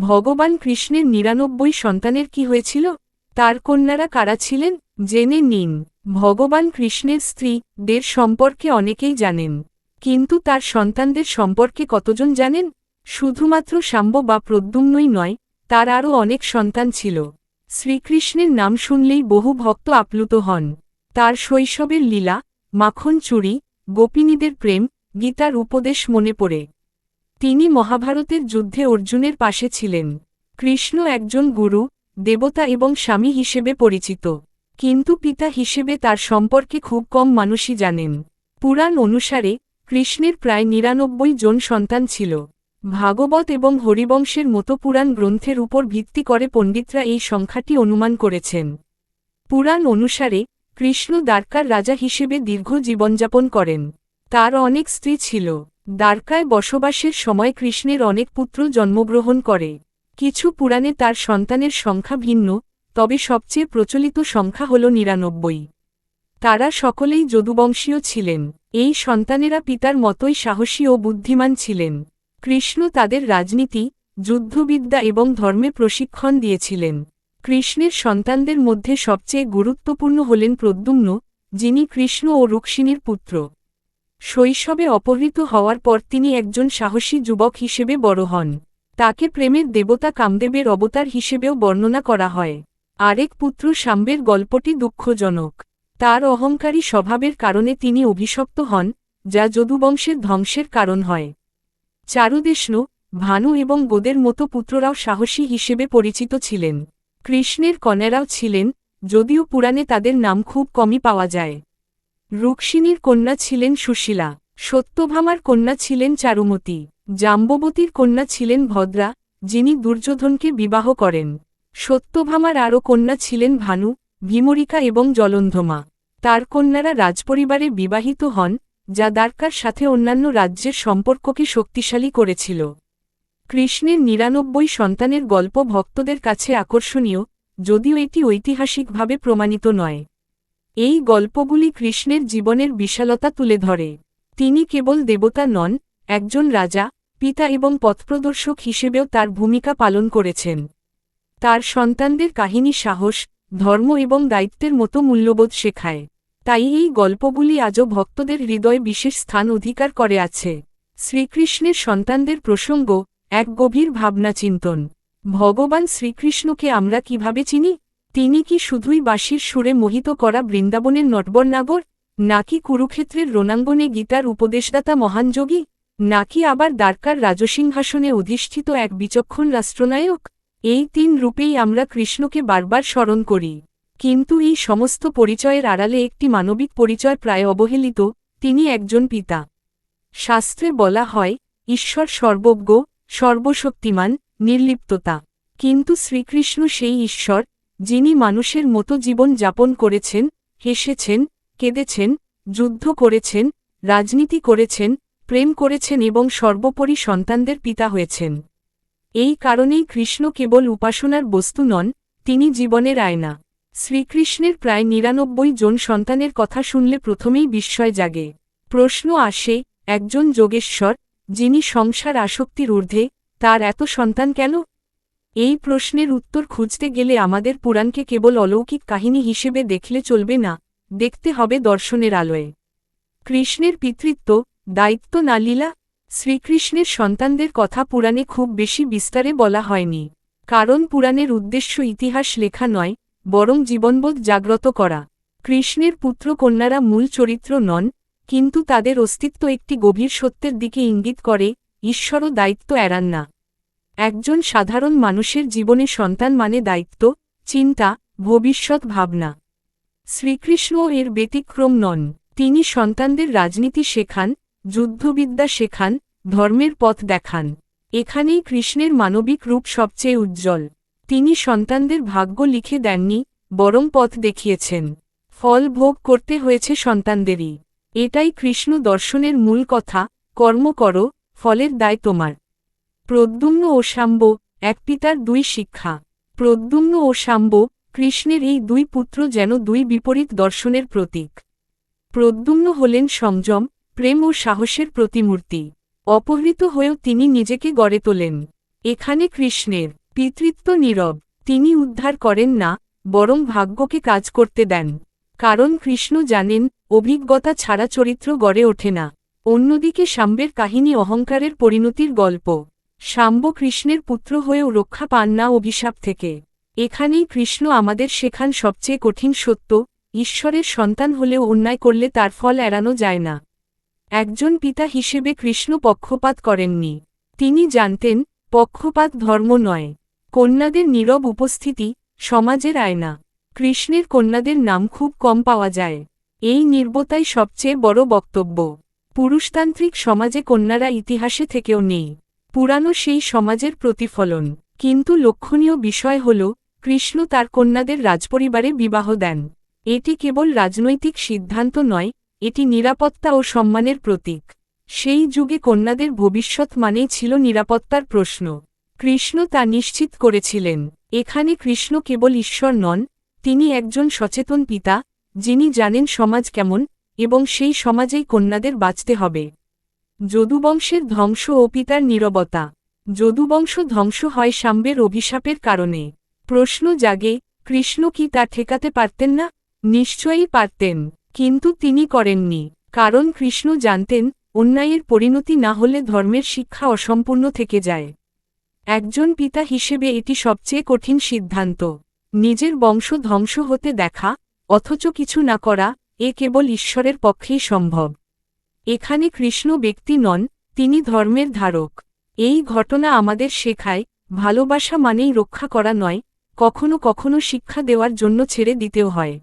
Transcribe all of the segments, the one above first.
ভগবান কৃষ্ণের নিরানব্বই সন্তানের কি হয়েছিল? তার কন্যারা কারা ছিলেন? জেনে নিন। ভগবান কৃষ্ণের স্ত্রীদের সম্পর্কে অনেকেই জানেন। কিন্তু তার সন্তানদের সম্পর্কে কতজন জানেন? শুধুমাত্র সাম্ব বা প্রদ্যুম্নই নয়, তার আরও অনেক সন্তান ছিল। শ্রীকৃষ্ণের নাম শুনলেই বহু ভক্ত আপ্লুত হন। তার শৈশবের লীলা, মাখন চুরি, গোপিনীদের প্রেম, গীতার উপদেশ মনে পড়ে। তিনি মহাভারতের যুদ্ধে অর্জুনের পাশে ছিলেন। কৃষ্ণ একজন গুরু, দেবতা এবং স্বামী হিসেবে পরিচিত। কিন্তু পিতা হিসেবে তার সম্পর্কে খুব কম মানুষই জানেন। পুরাণ অনুসারে, কৃষ্ণের প্রায় নিরানব্বই জন সন্তান ছিল। ভাগবত এবং হরিবংশের মতো পুরাণ গ্রন্থের উপর ভিত্তি করে পণ্ডিতরা এই সংখ্যাটি অনুমান করেছেন। পুরাণ অনুসারে, কৃষ্ণ দ্বারকার রাজা হিসেবে দীর্ঘ জীবনযাপন করেন। তার অনেক স্ত্রী ছিল। দ্বারকায় বসবাসের সময় কৃষ্ণের অনেক পুত্র জন্মগ্রহণ করে। কিছু পুরাণে তার সন্তানের সংখ্যা ভিন্ন, তবে সবচেয়ে প্রচলিত সংখ্যা হল নিরানব্বই। তারা সকলেই যদুবংশীয় ছিলেন। এই সন্তানেরা পিতার মতোই সাহসী ও বুদ্ধিমান ছিলেন। কৃষ্ণ তাদের রাজনীতি, যুদ্ধবিদ্যা এবং ধর্মে প্রশিক্ষণ দিয়েছিলেন। কৃষ্ণের সন্তানদের মধ্যে সবচেয়ে গুরুত্বপূর্ণ হলেন প্রদ্যুম্ন, যিনি কৃষ্ণ ও রুক্মিণীর পুত্র। শৈশবে অপহৃত হওয়ার পর তিনি একজন সাহসী যুবক হিসেবে বড় হন। তাকে প্রেমের দেবতা কামদেবের অবতার হিসেবেও বর্ণনা করা হয়। আরেক পুত্র সাম্বের গল্পটি দুঃখজনক। তার অহংকারী স্বভাবের কারণে তিনি অভিশপ্ত হন, যা যদুবংশের ধ্বংসের কারণ হয়। চারুদেষ্ণু, ভানু এবং গোদের মতো পুত্ররাও সাহসী হিসেবে পরিচিত ছিলেন। কৃষ্ণের কনেরাও ছিলেন, যদিও পুরাণে তাদের নাম খুব কমই পাওয়া যায়। রুক্মিণীর কন্যা ছিলেন সুশীলা, সত্যভামার কন্যা ছিলেন চারুমতী, জাম্ববতীর কন্যা ছিলেন ভদ্রা, যিনি দুর্যোধনকে বিবাহ করেন। সত্যভামার আরও কন্যা ছিলেন ভানু, ভীমরিকা এবং জলন্ধমা। তার কন্যারা রাজপরিবারে বিবাহিত হন, যা দ্বারকার সাথে অন্যান্য রাজ্যের সম্পর্ককে শক্তিশালী করেছিল। কৃষ্ণের নিরানব্বই সন্তানের গল্প ভক্তদের কাছে আকর্ষণীয়, যদিও এটি ঐতিহাসিকভাবে প্রমাণিত নয়। এই গল্পগুলি কৃষ্ণের জীবনের বিশালতা তুলে ধরে। তিনি কেবল দেবতা নন, একজন রাজা, পিতা এবং পথপ্রদর্শক হিসেবেও তার ভূমিকা পালন করেছেন। তার সন্তানদের কাহিনী সাহস, ধর্ম এবং দায়িত্বের মতো মূল্যবোধ শেখায়। তাই এই গল্পগুলি আজও ভক্তদের হৃদয়ে বিশেষ স্থান অধিকার করে আছে। শ্রীকৃষ্ণের সন্তানদের প্রসঙ্গ, এক গভীর ভাবনা চিন্তন ভগবান শ্রীকৃষ্ণকে আমরা কীভাবে চিনি? তিনি কি শুধুই বাঁশির সুরে মোহিত করা বৃন্দাবনের নটবর নাগর নাকি কুরুক্ষেত্রের রণাঙ্গনে গীতার উপদেশদাতা মহান যোগী নাকি আবার দ্বারকার রাজসিংহাসনে অধিষ্ঠিত এক বিচক্ষণ রাষ্ট্রনায়ক? এই তিন রূপেই আমরা কৃষ্ণকে বারবার স্মরণ করি। কিন্তু এই সমস্ত পরিচয়ের আড়ালে একটি মানবিক পরিচয় প্রায় অবহেলিত, তিনি একজন পিতা। শাস্ত্রে বলা হয়, ঈশ্বর সর্বজ্ঞ, সর্বশক্তিমান, নির্লিপ্ততা। কিন্তু শ্রীকৃষ্ণ সেই ঈশ্বর যিনি মানুষের মতো জীবন যাপন করেছেন, হেসেছেন, কেঁদেছেন, যুদ্ধ করেছেন, রাজনীতি করেছেন, প্রেম করেছেন এবং সর্বোপরি সন্তানদের পিতা হয়েছেন। এই কারণেই কৃষ্ণ কেবল উপাসনার বস্তু নন, তিনি জীবনের আয়না। শ্রীকৃষ্ণের প্রায় নিরানব্বই জন সন্তানের কথা শুনলে প্রথমেই বিস্ময় জাগে। প্রশ্ন আসে, একজন যোগেশ্বর, যিনি সংসার আসক্তির ঊর্ধ্বে, তার এত সন্তান কেন? এই প্রশ্নের উত্তর খুঁজতে গেলে আমাদের পুরাণকে কেবল অলৌকিক কাহিনী হিসেবে দেখলে চলবে না, দেখতে হবে দর্শনের আলোয়। কৃষ্ণের পিতৃত্ব, দায়িত্ব না লীলা, শ্রীকৃষ্ণের সন্তানদের কথা পুরাণে খুব বেশি বিস্তারে বলা হয়নি, কারণ পুরাণের উদ্দেশ্য ইতিহাস লেখা নয়, বরং জীবনবোধ জাগ্রত করা। কৃষ্ণের পুত্র কন্যারা মূল চরিত্র নন, কিন্তু তাদের অস্তিত্ব একটি গভীর সত্যের দিকে ইঙ্গিত করে, ঈশ্বরও দায়িত্ব এড়ান না। একজন সাধারণ মানুষের জীবনে সন্তান মানে দায়িত্ব, চিন্তা, ভবিষ্যৎ ভাবনা। শ্রীকৃষ্ণ এর ব্যতিক্রম নন। তিনি সন্তানদের রাজনীতি শেখান, যুদ্ধবিদ্যা শেখান, ধর্মের পথ দেখান। এখানেই কৃষ্ণের মানবিক রূপ সবচেয়ে উজ্জ্বল। তিনি সন্তানদের ভাগ্য লিখে দেননি, বরং পথ দেখিয়েছেন। ফল ভোগ করতে হয়েছে সন্তানদেরই। এটাই কৃষ্ণ দর্শনের মূল কথা, কর্ম করো, ফলের দায় তোমার। প্রদ্যুম্ন ও শাম্ব, এক পিতার দুই শিক্ষা। প্রদ্যুম্ন ও শাম্ব, কৃষ্ণের এই দুই পুত্র যেন দুই বিপরীত দর্শনের প্রতীক। প্রদ্যুম্ন হলেন সংযম, প্রেম ও সাহসের প্রতিমূর্তি। অপহৃত হয়েও তিনি নিজেকে গড়ে তোলেন। এখানে কৃষ্ণের পিতৃত্ব নীরব, তিনি উদ্ধার করেন না, বরং ভাগ্যকে কাজ করতে দেন। কারণ কৃষ্ণ জানেন, অভিজ্ঞতা ছাড়া চরিত্র গড়ে ওঠে না। অন্যদিকে শাম্বের কাহিনী অহংকারের পরিণতির গল্প। শাম্ব কৃষ্ণের পুত্র হয়েও রক্ষা পান না অভিশাপ থেকে। এখানেই কৃষ্ণ আমাদের শেখান সবচেয়ে কঠিন সত্য, ঈশ্বরের সন্তান হলেও অন্যায় করলে তার ফল এড়ানো যায় না। একজন পিতা হিসেবে কৃষ্ণ পক্ষপাত করেননি। তিনি জানতেন, পক্ষপাত ধর্ম নয়। কন্যাদের নীরব উপস্থিতি সমাজের আয়না। কৃষ্ণের কন্যাদের নাম খুব কম পাওয়া যায়। এই নির্বতাই সবচেয়ে বড় বক্তব্য। পুরুষতান্ত্রিক সমাজে কন্যারা ইতিহাসে থেকেও নেই। পুরানো সেই সমাজের প্রতিফলন। কিন্তু লক্ষণীয় বিষয় হল, কৃষ্ণ তার কন্যাদের রাজপরিবারে বিবাহ দেন। এটি কেবল রাজনৈতিক সিদ্ধান্ত নয়, এটি নিরাপত্তা ও সম্মানের প্রতীক। সেই যুগে কন্যাদের ভবিষ্যৎ মানেই ছিল নিরাপত্তার প্রশ্ন। কৃষ্ণ তা নিশ্চিত করেছিলেন। এখানে কৃষ্ণ কেবল ঈশ্বর নন, তিনি একজন সচেতন পিতা, যিনি জানেন সমাজ কেমন, এবং সেই সমাজেই কন্যাদের বাঁচতে হবে। যদুবংশের ধ্বংস ও পিতার নীরবতা। যদুবংশ ধ্বংস হয় সাম্বের অভিশাপের কারণে। প্রশ্ন জাগে, কৃষ্ণ কি তা ঠেকাতে পারতেন না? নিশ্চয়ই পারতেন, কিন্তু তিনি করেননি, কারণ কৃষ্ণ জানতেন, অন্যায়ের পরিণতি না হলে ধর্মের শিক্ষা অসম্পূর্ণ থেকে যায়। একজন পিতা হিসেবে এটি সবচেয়ে কঠিন সিদ্ধান্ত। নিজের বংশ ধ্বংস হতে দেখা, অথচ কিছু না করা, এ কেবল ঈশ্বরের পক্ষেই সম্ভব। এখানে কৃষ্ণ ব্যক্তি নন, তিনি ধর্মের ধারক। এই ঘটনা আমাদের শেখায়, ভালোবাসা মানেই রক্ষা করা নয়, কখনো কখনো শিক্ষা দেওয়ার জন্য ছেড়ে দিতেও হয়।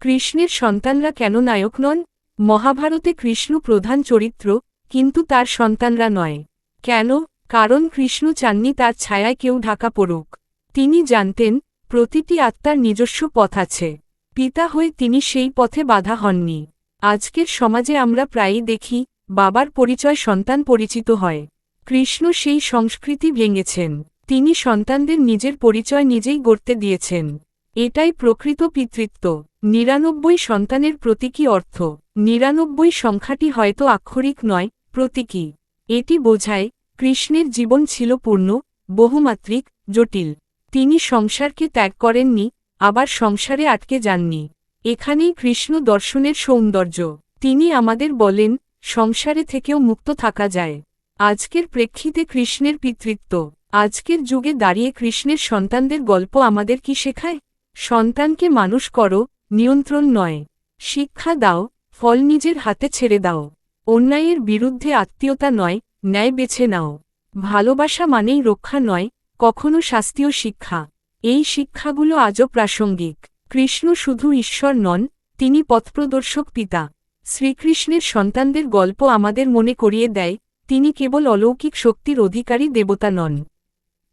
কৃষ্ণের সন্তানরা কেন নায়ক নন? মহাভারতে কৃষ্ণ প্রধান চরিত্র, কিন্তু তার সন্তানরা নয়। কেন? কারণ কৃষ্ণ চাননি তার ছায়ায় কেউ ঢাকা পড়ুক। তিনি জানতেন, প্রতিটি আত্মার নিজস্ব পথ আছে। পিতা হয়ে তিনি সেই পথে বাধা হননি। আজকের সমাজে আমরা প্রায়ই দেখি, বাবার পরিচয় সন্তান পরিচিত হয়। কৃষ্ণ সেই সংস্কৃতি ভেঙেছেন। তিনি সন্তানদের নিজের পরিচয় নিজেই গড়তে দিয়েছেন। এটাই প্রকৃত পিতৃত্ব। নিরানব্বই সন্তানের প্রতীকী অর্থ। নিরানব্বই সংখ্যাটি হয়তো আক্ষরিক নয়, প্রতীকী। এটি বোঝায়, কৃষ্ণের জীবন ছিল পূর্ণ, বহুমাত্রিক, জটিল। তিনি সংসারকে ত্যাগ করেননি, আবার সংসারে আটকে যাননি। এখানেই কৃষ্ণ দর্শনের সৌন্দর্য। তিনি আমাদের বলেন, সংসারে থেকেও মুক্ত থাকা যায়। আজকের প্রেক্ষিতে কৃষ্ণের পিতৃত্ব। আজকের যুগে দাঁড়িয়ে কৃষ্ণের সন্তানদের গল্প আমাদের কি শেখায়? সন্তানকে মানুষ করো, নিয়ন্ত্রণ নয়। শিক্ষা দাও, ফল নিজের হাতে ছেড়ে দাও। অন্যায়ের বিরুদ্ধে আত্মীয়তা নয়, ন্যায় বেছে নাও। ভালোবাসা মানেই রক্ষা নয়, কখনো শাস্তিও শিক্ষা। এই শিক্ষাগুলো আজও প্রাসঙ্গিক। কৃষ্ণ শুধু ঈশ্বর নন, তিনি পথপ্রদর্শক পিতা। শ্রীকৃষ্ণের সন্তানদের গল্প আমাদের মনে করিয়ে দেয়, তিনি কেবল অলৌকিক শক্তির অধিকারী দেবতা নন।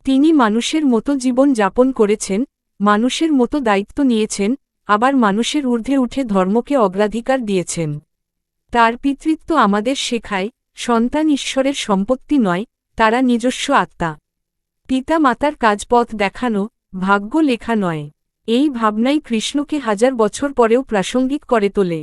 তিনি মানুষের মতো জীবন যাপন করেছেন, মানুষের মতো দায়িত্ব নিয়েছেন, আবার মানুষের ঊর্ধ্বে উঠে ধর্মকে অগ্রাধিকার দিয়েছেন। তার পিতৃত্ব আমাদের শেখায়, সন্তান ঈশ্বরের সম্পত্তি নয়, তারা নিজস্ব আত্মা। পিতা মাতার কাজপথ দেখানো, ভাগ্য লেখা নয়। এই ভাবনাই কৃষ্ণকে হাজার বছর পরেও প্রাসঙ্গিক করে তোলে।